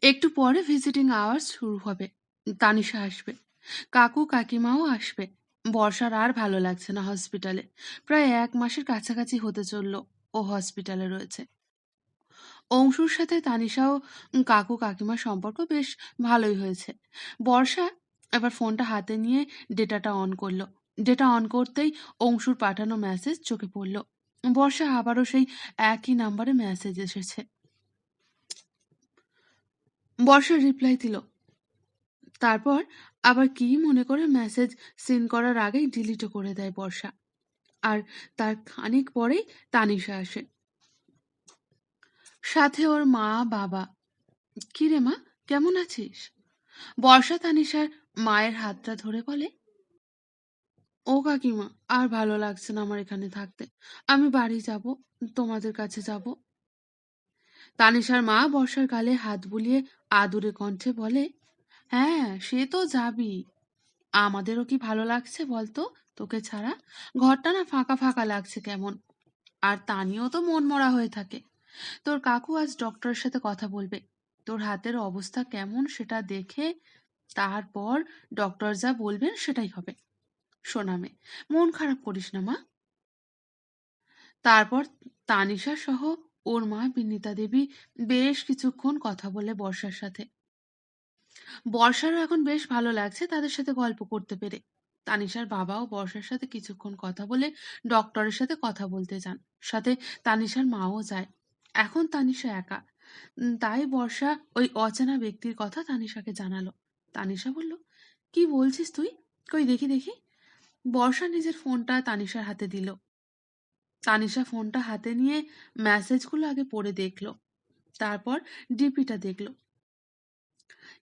একটু পরে visiting hours শুরু হবে। তানিশা আসবে। কাকু কাকিমাও আসবে। বর্ষার আর ভালো লাগছে না হসপিটালে প্রায় এক মাসের কাছাকাছি হতে চলল ও হসপিটালে রয়েছে। অংশুর সাথে তানিশাও কাকু কাকিমার সম্পর্ক বেশ ভালোই হয়েছে। বর্ষা এবার ফোনটা হাতে নিয়ে ডেটাটা অন করল। ডেটা অন করতেই অংশুর পাঠানো মেসেজ চোখে পড়ল। বর্ষা আবারও সেই একই নাম্বারে মেসেজ এসেছে। বর্ষা রিপ্লাই দিল। তারপর আবার কি মনে করে মেসেজ সিন করার আগেই ডিলিটও করে দেয় বর্ষা। আর তার খানিক পরেই তানিশা আসে। সাথে ওর মা, বাবা। কি রে মা, কেমন আছিস? বর্ষা তানিশার মায়ের হাতটা ধরে বলে, ও কাকিমা, আর ভালো লাগছে না আমার এখানে থাকতে। আমি বাড়ি যাব, তোমাদের কাছে যাব। তানিশার মা বর্ষার গালে হাত বুলিয়ে আদুরে কণ্ঠে বলে হ্যাঁ সে তো যাবি। আমাদেরও কি ভালো লাগছে বলতো? তোকে ছাড়া ঘরটা না ফাঁকা ফাঁকা লাগছে কেমন। আর তানিও তো মন মরা হয়ে থাকে। তোর কাকু আজ ডক্টরের সাথে কথা বলবে। তোর হাতের অবস্থা কেমন সেটা দেখে তারপর ডক্টর যা বলবেন সেটাই হবে। শোনামে মন খারাপ করিস না মা। তারপর তানিশা সহ ওর মা বিনীতা দেবী বেশ কিছুক্ষণ কথা বলে বর্ষার সাথে। বর্ষারও এখন বেশ ভালো লাগছে তাদের সাথে গল্প করতে পেরে। তানিশার বাবাও বর্ষার সাথে কিছুক্ষণ কথা বলে ডক্টরের সাথে কথা বলতে যান। সাথে তানিশার মাও যায়। এখন তানিশা একা। তাই বর্ষা ওই অচেনা ব্যক্তির কথা তানিশাকে জানালো। তানিশা বলল, কি বলছিস তুই? কই, দেখি দেখি। বর্ষা নিজের ফোনটা তানিশার হাতে দিল। তানিশা ফোনটা হাতে নিয়ে মেসেজগুলো আগে পড়ে দেখল, তারপর ডিপিটা দেখল।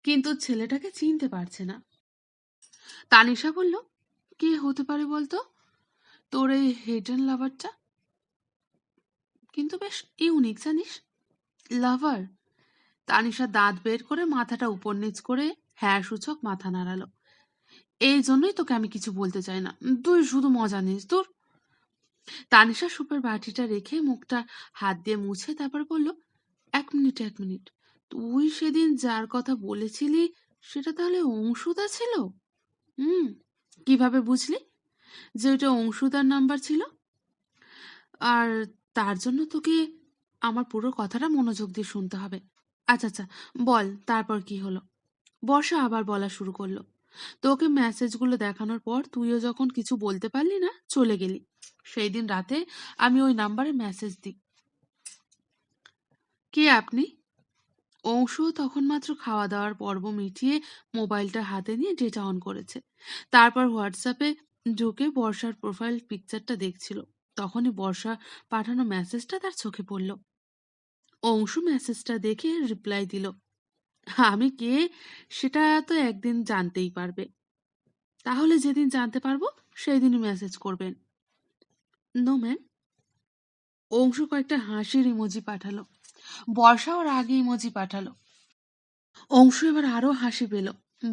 কিন্তু ছেলেটাকে চিনতে পারছে না। তানিশা বলল, কে হতে পারে বলতো? তোর এই হেডেন লাভারটা কিন্তু বেশ ইউনিক জানিস? লাভার তানিশা দাঁত বের করে মাথাটা উপর নিচ করে হ্যাঁ সূচক মাথা নাড়ালো। এই জন্যই তোকে আমি কিছু বলতে চাই না। তুই শুধু মজা নিস। তোর তানিশা সুপের বাটিটা রেখে মুখটা হাত দিয়ে মুছে তারপর বলল, এক মিনিট এক মিনিট, তুই সেদিন যার কথা বলেছিলি সেটা তাহলে অংশুদা ছিল? হুম, কীভাবে বুঝলি? যে ওইটা অংশুদার নাম্বার ছিল। আর তার জন্য তোকে আমার পুরো কথাটা মনোযোগ দিয়ে শুনতে হবে। আচ্ছা আচ্ছা বল, তারপর কি হলো? বর্ষা আবার বলা শুরু করল, তোকে মেসেজগুলো দেখানোর পর তুইও যখন কিছু বলতে পারলি না, চলে গেলি। সেই দিন রাতে আমি ওই নাম্বারে মেসেজ দিই। কে আপনি? অংশুও তখন মাত্র খাওয়া দাওয়ার পর্ব মিটিয়ে মোবাইলটা হাতে নিয়ে ডেটা অন করেছে। তারপর হোয়াটসঅ্যাপে ঢুকে বর্ষার প্রোফাইল পিকচারটা দেখছিল। তখনই বর্ষা পাঠানো মেসেজটা তার চোখে পড়ল। অংশু মেসেজটা দেখে রিপ্লাই দিল, আমি কে? সেটা তো একদিন জানতেই পারবে। তাহলে যেদিন জানতে পারব সেই দিনই মেসেজ করবেন। নো ম্যাম অংশু কয়েকটা হাসির ইমোজি পাঠালো। বর্ষাও রাগে ইমোজি পাঠালো। অংশু এবার আরও হাসি পেল।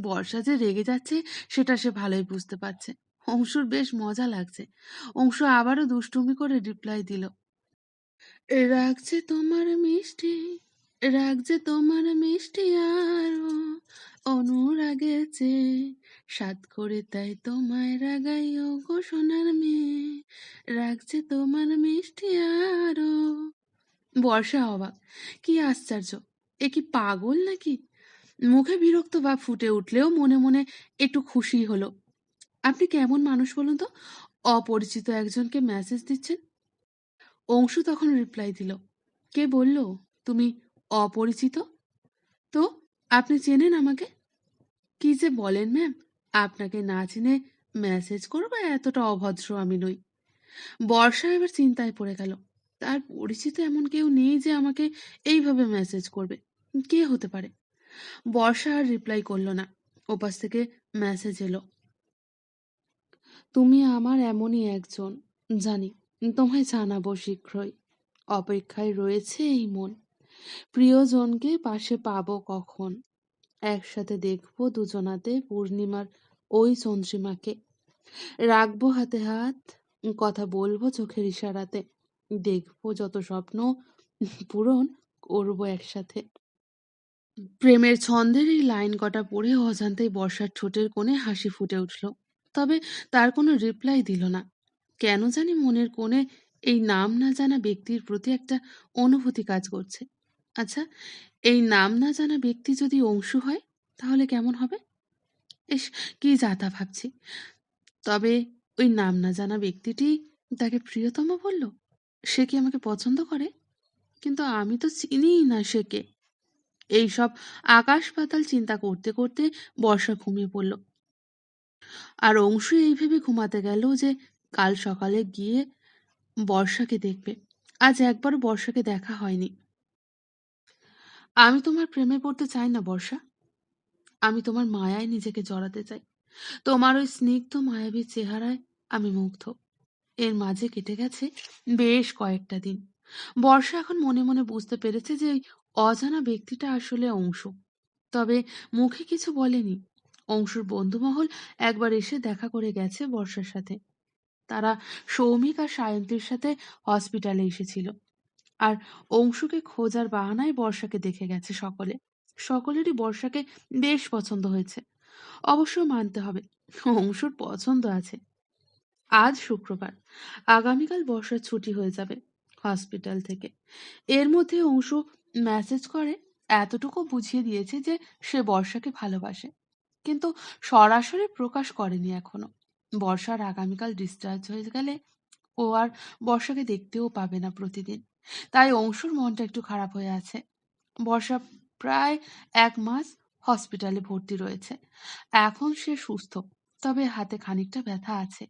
বর্ষা যে রেগে যাচ্ছে, সেটা সে ভালোই বুঝতে পারছে। অংশুর বেশ মজা লাগছে। অংশু আবারও দুষ্টুমি করে রিপ্লাই দিল। রাগছে তোমার মিষ্টি রাগছে তোমার মিষ্টি আরও অনুরাগের চেয়ে। সাত করে তাই তোমায় রাগাই, ও গো সোনার মেয়ে। রাখছে তোমার মিষ্টি আরও। বর্ষা অবাক, কি আশ্চর্য, এ কি পাগল নাকি? মুখে বিরক্ত ভাব ফুটে উঠলেও মনে মনে একটু খুশি হলো। আপনি কেমন মানুষ বলুন তো? অপরিচিত একজনকে মেসেজ দিচ্ছেন। অংশু তখন রিপ্লাই দিল, কে বলল? তুমি অপরিচিত? তো, আপনি চেনেন আমাকে? কি যে বলেন ম্যাম আপনাকে না চিনে মেসেজ করব, এতটা অভদ্র আমি নই। বর্ষা এবার চিন্তায় পড়ে গেল। তার পরিচিত এমন কেউ নেই যে আমাকে এইভাবে মেসেজ করবে। কে হতে পারে? বর্ষা আর রিপ্লাই করল না। ওপাশ থেকে মেসেজ এলো। তুমি আমার এমনই একজন, জানি, তোমায় জানাব শীঘ্রই। অপেক্ষায় রয়েছে এই মন। প্রিয়জনকে পাশে পাবো কখন? একসাথে দেখব দুজনাতে পূর্ণিমার ওই চন্দ্রিমাকে। রাখব হাতে হাত, কথা বলব চোখের ইশারাতে, দেখব যত স্বপ্ন পূরণ করব একসাথে। প্রেমের ছন্দের এই লাইন কটা পড়ে অজান্তেই বর্ষার ঠোঁটের কোণে হাসি ফুটে উঠল। তবে তার কোনো রিপ্লাই দিল না। কেন জানি মনের কোণে এই নাম না জানা ব্যক্তির প্রতি একটা অনুভূতি কাজ করছে। আচ্ছা এই নাম না জানা ব্যক্তি যদি অংশু হয়, তাহলে কেমন হবে? ইস, কি যাতা ভাবছি। তবে ওই নাম না জানা ব্যক্তিটি তাকে প্রিয়তম বলল? সে কি আমাকে পছন্দ করে? কিন্তু আমি তো চিনিই না সে কে। এইসব আকাশ পাতাল চিন্তা করতে করতে বর্ষা ঘুমিয়ে পড়ল। আর অংশু এই ভেবে ঘুমাতে গেল যে কাল সকালে গিয়ে বর্ষাকে দেখবে। আজ একবার বর্ষাকে দেখা হয়নি। আমি তোমার প্রেমে পড়তে চাই না বর্ষা। আমি তোমার মায়ায় নিজেকে জড়াতে চাই। তোমার ওই স্নিগ্ধ মায়াবী চেহারায় আমি মুগ্ধ। এর মাঝে কেটে গেছে বেশ কয়েকটা দিন। বর্ষা এখন মনে মনে বুঝতে পেরেছে যে অজানা ব্যক্তিটা আসলে অংশ। তবে মুখে কিছু বলেনি। অংশুর বন্ধুমহল একবার এসে দেখা করে গেছে বর্ষার সাথে। তারা সৌমিক আর সায়ন্তীর সাথে হসপিটালে এসেছিল। আর অংশুকে খোঁজার বাহানায় বর্ষাকে দেখে গেছে সকলে। সকলেরই বর্ষাকে বেশ পছন্দ হয়েছে। অবশ্য মানতে হবে, অংশুর পছন্দ আছে। আজ শুক্রবার, আগামীকাল বর্ষার ছুটি হয়ে যাবে হসপিটাল থেকে। এর মধ্যে অংশু মেসেজ করে, এতটুকু বুঝিয়ে দিয়েছে যে সে বর্ষাকে ভালোবাসে। কিন্তু সরাসরি প্রকাশ করেনি এখনও। বর্ষার আগামীকাল ডিসচার্জ হয়ে গেলে ও আর বর্ষাকে দেখতেও পাবে না প্রতিদিন। তাই অংশুর মনটা একটু খারাপ হয়ে আছে। বর্ষা প্রায় এক মাস হসপিটালে ভর্তি রয়েছে। এখন সে সুস্থ, তবে হাতে খানিকটা ব্যথা আছে।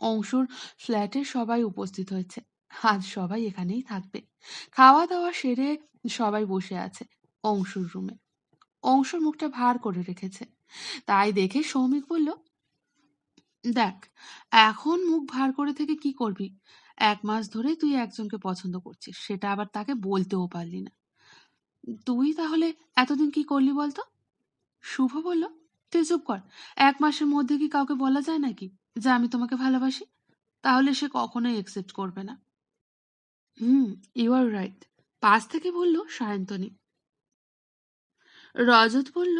অংশুর ফ্ল্যাটে সবাই উপস্থিত হয়েছে। আজ সবাই এখানেই থাকবে। খাওয়া দাওয়া সেরে সবাই বসে আছে অংশুর রুমে অংশুর মুখটা ভার করে রেখেছে। তাই দেখে সৌমিক বলল, দেখ, এখন মুখ ভার করে থেকে কি করবি? এক মাস ধরে তুই একজনকে পছন্দ করছিস, সেটা আবার তাকে বলতেও পারলি না। তুই তাহলে এতদিন কি করলি বলতো? শুভ বলল, তুই চুপ কর। এক মাসের মধ্যে কি কাউকে বলা যায় নাকি যে আমি তোমাকে ভালোবাসি? তাহলে সে কখনোই একসেপ্ট করবে না। হুম ইউ আর রাইট পাশ থেকে বলল সায়ন্তনী। রজত বলল,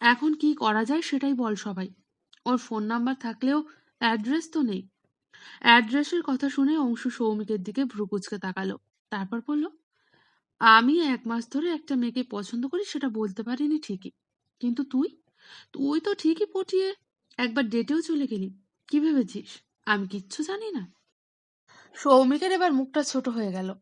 এখন কি করা যায় সেটাই বল সবাই। ওর ফোন নাম্বার থাকলেও অ্যাড্রেস তো নেই। অ্যাড্রেসের কথা শুনে অংশু সৌমিকের দিকে ভ্রুকুচকে তাকালো। তারপর বলল আমি এক মাস ধরে একটা মেয়েকে পছন্দ করি, সেটা বলতে পারিনি ঠিকই। কিন্তু তুই? তুই তো ঠিকই পটিয়ে একবার ডেটেও চলে গেলি। কি ভেবেছিস? আমি কিচ্ছু জানি না। সৌমিকের এবার মুখটা ছোট হয়ে গেল।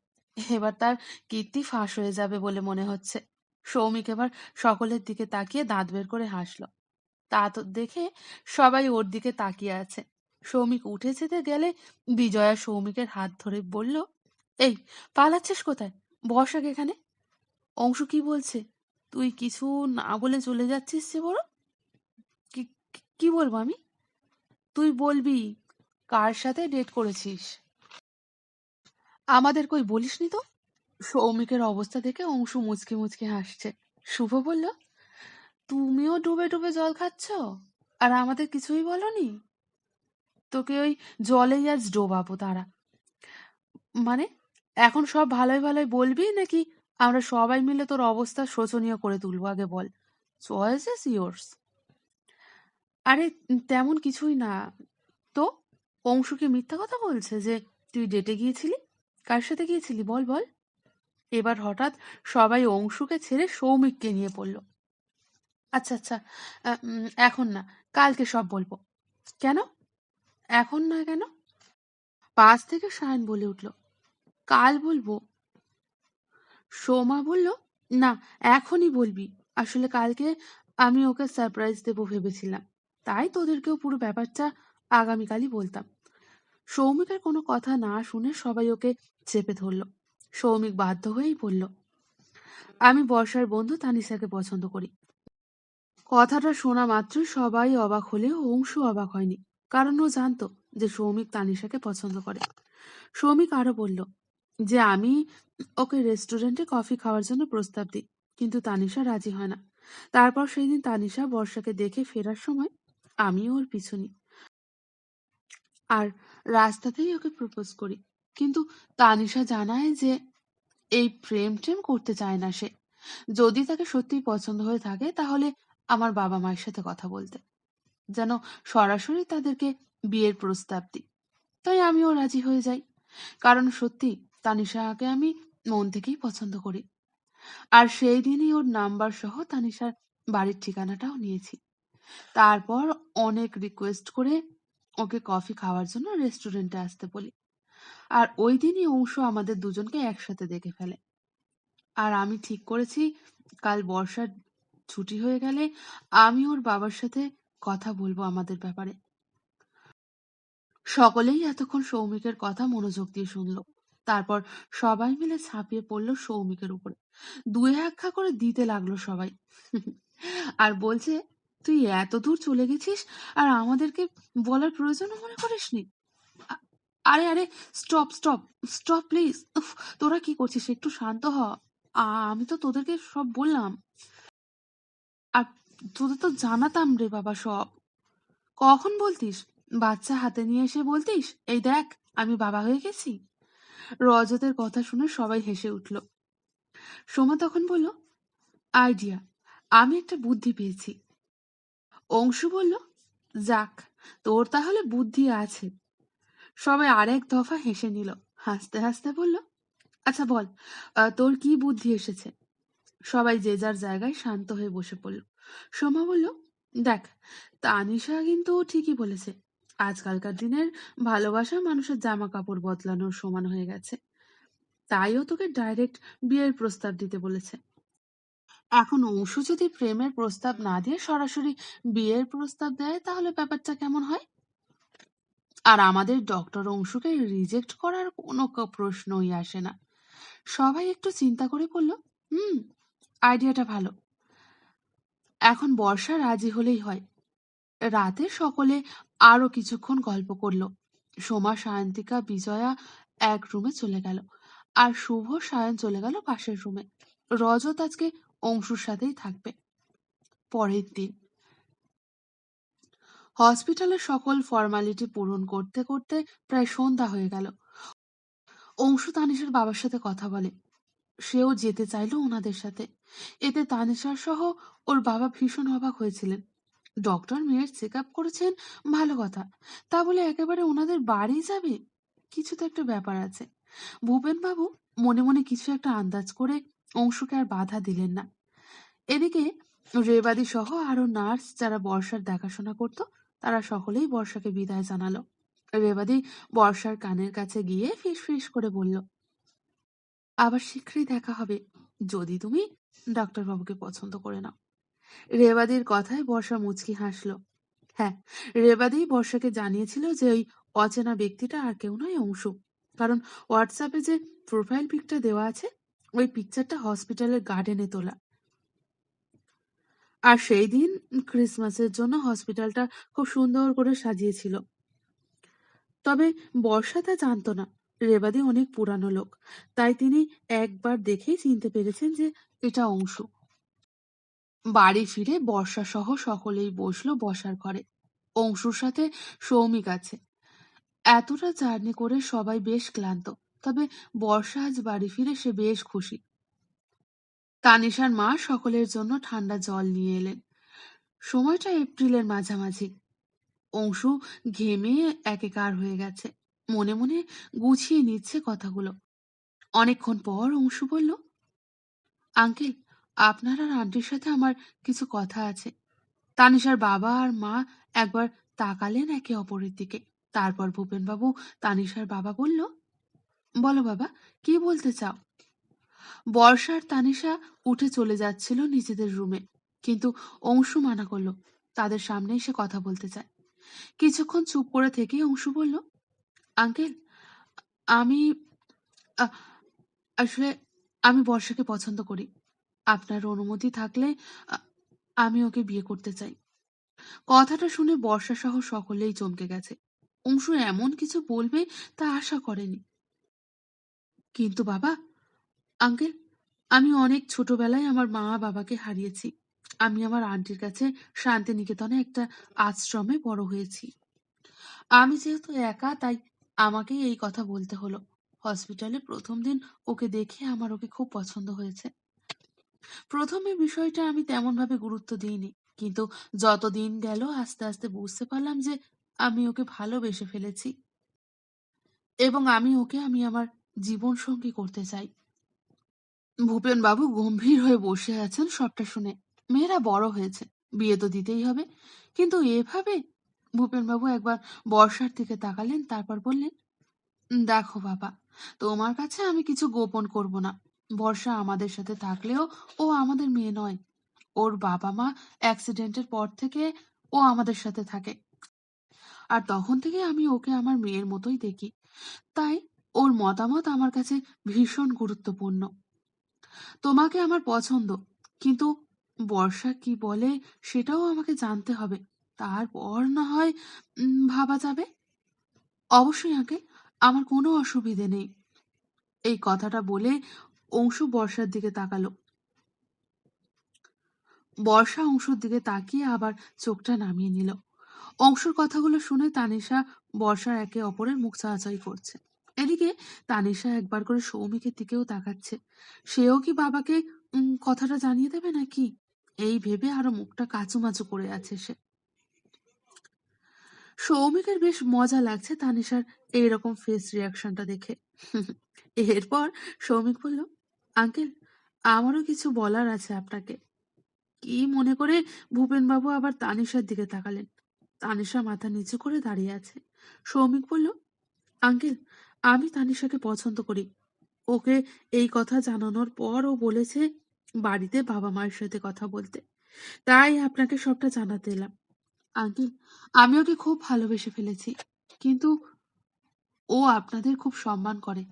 এবার তার কীর্তি ফাঁস হয়ে যাবে বলে মনে হচ্ছে। সৌমিক এবার সকলের দিকে তাকিয়ে দাঁত বের করে হাসলো। তা তো দেখে সবাই ওর দিকে তাকিয়ে আছে। সৌমিক উঠে যেতে গেলে বিজয়া সৌমিকের হাত ধরে বলল, এই, পালাচ্ছিস কোথায়? বস আগে এখানে। অংশু কি বলছে? তুই কিছু না বলে চলে যাচ্ছিস যে বড়? কি কি বলব আমি? তুই বলবি, কার সাথে ডেট করেছিস? আমাদের কই বলিসনি তো? সৌমিকের অবস্থা দেখে অংশু মুচকি মুচকি হাসছে। শুভ বলল, তুমিও ডুবে ডুবে জল খাচ্ছ? আর আমাদের কিছুই বলনি? তোকে ওই জলেই আজ ডোবাবো তারা। মানে এখন সব ভালোই ভালোই বলবি? নাকি আমরা সবাই মিলে তোর অবস্থা শোচনীয় করে তুলবো? আগে বল। চয়েস ইস ইয়োর্স আরে তেমন কিছুই না। তো, অংশু কি মিথ্যা কথা বলছে যে তুই ডেটে গিয়েছিলি? কার সাথে গিয়েছিলি? বল বল। এবার হঠাৎ সবাই অংশুকে ছেড়ে সৌমিককে নিয়ে পড়ল। আচ্ছা আচ্ছা এখন না, কালকে সব বলব। কেন? এখন না কেন? পাশ থেকে সায়ন বলে উঠল। কাল বলব? সোমা বলল, না, এখনই বলবি। আসলে কালকে আমি ওকে সারপ্রাইজ দেবো ভেবেছিলাম। তাই তোদেরকেও পুরো ব্যাপারটা আগামীকালই বলতাম। সৌমিকের কোনো কথা না শুনে সবাই ওকে চেপে ধরল। সৌমিক বাধ্য হয়েই বলল, আমি বর্ষার বন্ধু তানিশাকে পছন্দ করি। কথাটা শোনা মাত্রই সবাই অবাক হলেও অংশু অবাক হয়নি, কারণ ও জানতো যে সৌমিক তানিশাকে পছন্দ করে। সৌমিক আরও বলল যে আমি ওকে রেস্টুরেন্টে কফি খাওয়ার জন্য প্রস্তাব দিই, কিন্তু তানিশা রাজি হয় না তারপর সেই দিন তানিশা বর্ষাকে দেখে ফেরার সময় আমিও ওর পিছু নিই আর রাস্তাতেই ওকে প্রপোজ করি কিন্তু তানিশা জানায় যে এই প্রেম টেম করতে চায় না সে যদি তাকে সত্যি পছন্দ হয়ে থাকে, তাহলে আমার বাবা-মায়ের সাথে কথা বলতে। যেন সরাসরি তাদেরকে বিয়ের প্রস্তাব দিই। তাই আমিও রাজি হয়ে যাই। কারণ সত্যি তানিশাকে আমি মন থেকেই পছন্দ করি। আর সেই দিনই ওর নাম্বার সহ তানিশার বাড়ির ঠিকানাটাও নিয়েছি। তারপর অনেক রিকোয়েস্ট করে ওকে কফি খাওয়ার জন্য রেস্টুরেন্টে আসতে বলি। আর ওই দিনই অংশ আমাদের দুজনকে একসাথে দেখে ফেলে। আর আমি ঠিক করেছি, কাল বর্ষার ছুটি হয়ে গেলে আমি ওর বাবার সাথে কথা বলব আমাদের ব্যাপারে। সকলেই এতক্ষণ সৌমিকের কথা মনোযোগ দিয়ে শুনল। তারপর সবাই মিলে ঝাঁপিয়ে পড়ল সৌমিকের উপরে। দুই একখা করে দিতে লাগল সবাই। আর বলছে তুই এত দূর চলে গেছিস আর আমাদেরকে বলার প্রয়োজনও মনে করিসনি? আ আরে, আরে স্টপ, স্টপ, স্টপ প্লিজ। তোরা কি করছিস? একটু শান্ত হ। আমি তো তোদেরকে সব বললাম। আর তোদের তো জানাতাম রে বাবা সব। কখন বলতিস? বাচ্চা হাতে নিয়ে এসে বলতিস, এই দেখ আমি বাবা হয়ে গেছি? রজতের কথা শুনে সবাই হেসে উঠল। সোমা তখন বলল, আইডিয়া, আমি একটা বুদ্ধি পেয়েছি। অংশু বলল, যাক, তোর তাহলে বুদ্ধি আছে। সবাই আরেক দফা হেসে নিল। হাসতে হাসতে বলল, আচ্ছা বল, তোর কি বুদ্ধি এসেছে? সবাই যে যার জায়গায় শান্ত হয়ে বসে পড়ল। সোমা বলল, দেখ, তানিশা কিন্তু ঠিকই বলেছে। আজকালকার দিনের ভালোবাসা মানুষের জামা কাপড় বদলানোর সমান হয়ে গেছে। তাইও তোকে ডাইরেক্ট বিয়ের প্রস্তাব দিতে বলেছে। এখন অংশু যদি প্রেমের প্রস্তাব না দিয়ে সরাসরি বিয়ের প্রস্তাব দেয় তাহলে ব্যাপারটা কেমন হয়? আর আমাদের ডক্টর অংশুকে রিজেক্ট করার কোনো প্রশ্নই আসে না। সবাই একটু চিন্তা করে বলল, হুম, আইডিয়াটা ভালো। এখন বর্ষা রাজি হলেই হয়। রাতে সকলে আরও কিছুক্ষণ গল্প করল। সোমা, সায়ন্তিকা, বিজয়া এক রুমে চলে গেল। আর শুভ সায়ন চলে গেল পাশের রুমে। রজত আজকে অংশুর সাথেই থাকবে। পরের দিন হসপিটালের সকল ফর্মালিটি পূরণ করতে করতে প্রায় সন্ধ্যা হয়ে গেল। অংশু তানিশার বাবার সাথে কথা বলে। সেও যেতে চাইলো ওনাদের সাথে। এতে তানিশার সহ ওর বাবা ভীষণ অবাক হয়েছিলেন। ডক্টর মেয়ের চেক আপ করেছেন, ভালো কথা। তা বলে একেবারে ওনাদের বাড়ি যাবে? কিছু তো একটা ব্যাপার আছে। ভূপেন বাবু মনে মনে কিছু একটা আন্দাজ করে অংশকে আর বাধা দিলেন না। এদিকে রেবাদি সহ আরও নার্স যারা বর্ষার দেখাশোনা করত, তারা সকলেই বর্ষাকে বিদায় জানালো। রেবাদি বর্ষার কানের কাছে গিয়ে ফিস ফিস করে বলল, আবার শীঘ্রই দেখা হবে। যদি তুমি ডাক্তার বাবুকে পছন্দ করে নাও। রেবাদির কথায় বর্ষা মুচকি হাসল। হ্যাঁ রেবাদি বর্ষাকে জানিয়েছিল যে ওই অচেনা ব্যক্তিটা আর কেউ নয়, অংশু। কারণ হোয়াটসঅ্যাপে যে প্রোফাইল পিকটা দেওয়া আছে, ওই পিকচারটা হসপিটালের গার্ডেনে তোলা। আর সেই দিন ক্রিসমাসের জন্য হসপিটালটা খুব সুন্দর করে সাজিয়েছিল। তবে বর্ষা তা জানতো না। রেবাদি অনেক পুরানো লোক। তাই তিনি একবার দেখেই চিনতে পেরেছেন যে এটা অংশু। বাড়ি ফিরে বর্ষা সহ সকলেই বসল বসার ঘরে। অংশুর সাথে সৌমিক আছে। এতটা জার্নি করে সবাই বেশ ক্লান্ত, তবে বর্ষা আজ বাড়ি ফিরে সে বেশ খুশি। তানিশার মা সকলের জন্য ঠান্ডা জল নিয়ে এলেন। সময়টা এপ্রিলের মাঝামাঝি। অংশু ঘেমে একেকার হয়ে গেছে। মনে মনে গুছিয়ে নিচ্ছে কথাগুলো। অনেকক্ষণ পর অংশু বলল, আঙ্কেল আপনার আর আন্টির সাথে আমার কিছু কথা আছে। তানিশার বাবা আর মা একবার তাকালেন একে অপরের দিকে। তারপর ভূপেনবাবু তানিশার বাবা বলল, বলো বাবা, কি বলতে চাও? বর্ষার তানিশা উঠে চলে যাচ্ছিল নিজেদের রুমে, কিন্তু অংশু মানা করল, তাদের সামনেই সে কথা বলতে চায়। কিছুক্ষণ চুপ করে থেকে অংশু বলল, আঙ্কেল, আমি আসলে আমি বর্ষাকে পছন্দ করি। আপনার অনুমতি থাকলে আমি ওকে বিয়ে করতে চাই। কথাটা শুনে বর্ষা সহ সকলেই চমকে গেছে। অংশু এমন কিছু বলবে তা আশা করেনি। কিন্তু বাবা, আঙ্কেল, আমি অনেক ছোটবেলায় আমার মা বাবাকে হারিয়েছি। আমি আমার আন্টির কাছে শান্তিনিকেতনে একটা আশ্রমে বড় হয়েছি। আমি যেহেতু একা, তাই আমাকেই এই কথা বলতে হলো। হসপিটালে প্রথম দিন ওকে দেখে আমার ওকে খুব পছন্দ হয়েছে। প্রথমে বিষয়টা আমি তেমনভাবে গুরুত্ব দিইনি। কিন্তু যত দিন গেল, আস্তে আস্তে বুঝতে পারলাম যে আমি ওকে ভালোবেসে ফেলেছি। এবং আমি ওকে, আমি আমার জীবন সঙ্গী করতে চাই। ভূপেন বাবু গম্ভীর হয়ে বসে আছেন সবটা শুনে। মেয়েরা বড় হয়েছে, বিয়ে তো দিতেই হবে। কিন্তু এভাবে ভূপেন বাবু একবার বর্ষার দিকে তাকালেন, তারপর বললেন, দেখো বাবা, তোমার কাছে আমি কিছু গোপন করব না। বর্ষা আমাদের সাথে থাকলেও ও আমাদের মেয়ে নয়। ওর বাবা মা অ্যাক্সিডেন্টের পর থেকে ও আমাদের সাথে থাকে। আর তখন থেকে আমি ওকে আমার মেয়ের মতোই দেখি। তাই ওর মতামত আমার কাছে ভীষণ গুরুত্বপূর্ণ। তোমাকে আমার পছন্দ, কিন্তু বর্ষা কি বলে সেটাও আমাকে জানতে হবে। তারপর না হয় ভাবা যাবে? অবশ্যই আঙ্কেল, আমার কোনো অসুবিধে নেই। এই কথাটা বলে অংশু বর্ষার দিকে তাকালো। বর্ষা অংশুর দিকে তাকিয়ে আবার চোখটা নামিয়ে নিল। অংশুর কথাগুলো শুনে তানিশা বর্ষার একে অপরের মুখ চাওয়াচাই করছে। এদিকে তানিশা একবার করে সৌমিকের দিকেও তাকাচ্ছে। সেও কি বাবাকে কথাটা জানিয়ে দেবে নাকি? এই ভেবে আরও মুখটা কাচুমাচু করে আছে সে। সৌমিকের বেশ মজা লাগছে তানিশার এইরকম ফেস রিয়াকশনটা দেখে। এরপর সৌমিক বলল আঙ্কেল, আমারও কিছু বলার আছে আপনাকে। কি মনে করে ভূপেনবাবু আবার তানিশার দিকে তাকালেন? তানিশা মাথা নিচু করে দাঁড়িয়ে আছে। সৌমিক বলল, আঙ্কেল, আমি তানিশাকে পছন্দ করি। ওকে এই কথা জানানোর পর ও বলেছে বাড়িতে বাবা মায়ের সাথে কথা বলতে। তাই আপনাকে সবটা জানাতে এলাম। আঙ্কেল, আমি ওকে খুব ভালোবেসে ফেলেছি। কিন্তু ও আপনাদের খুব সম্মান করে।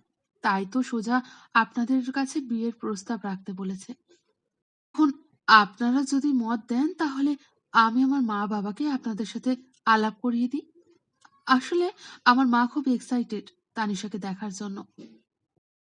তাই তো সোজা আপনাদের কাছে বিয়ের প্রস্তাব রাখতে বলেছে। এখন আপনারা যদি মত দেন, তাহলে আমি আমার মা বাবাকে আপনাদের সাথে আলাপ করিয়ে দিই। আসলে আমার মা খুব এক্সাইটেড তানিশাকে দেখার জন্য।